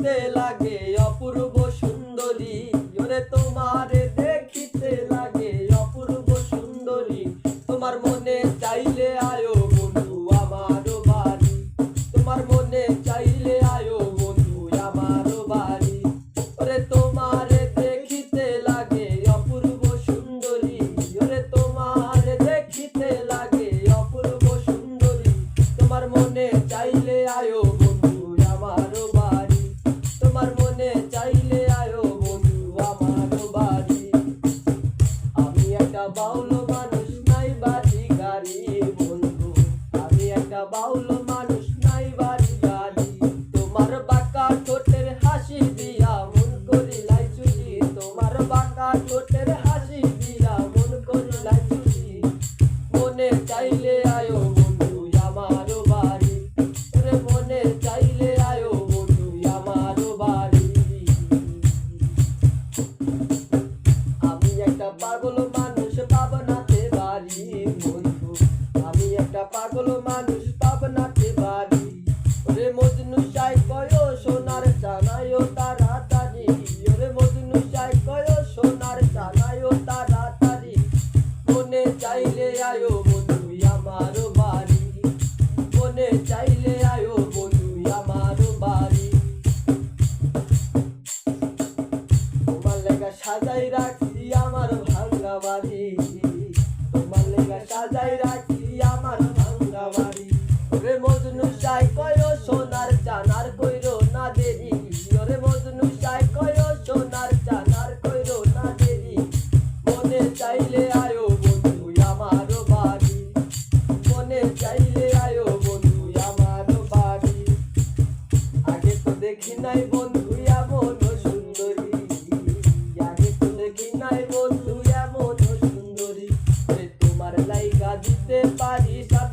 দেখিতে লাগে বাউল মানুষ নাই বাড়ি গাড়ি বন্ধু। আমি একটা বাউল পাগল মানুষ বাড়ি আমি একটা পাগল মানুষ বাড়ি। ওরে মজনু কয় সোনার চানায়ও তাড়াতাড়ি। ওরে মজনু সাই কয় সোনার তাড়াতাড়ি। মনে চাইলে আয়ো বাড়ি। চাইলে আয়ো বাড়ি। সাজাই ভাঙ্গা বাড়ি তোমার লেগা সাজাই রাখছি আমার ভাঙ্গা বাড়ি মজনু সাই সোনার চানার কইরো না দেরি ওরে মজনু সাই, কয় সোনার চানার কইরো না দেরি মনে চাইলে আয়ো বন্ধু আমার বাড়ি। মনে চাইলে আয়ো বন্ধু আমার বাড়ি। আগে তো দেখি নাই বন্ধু নাই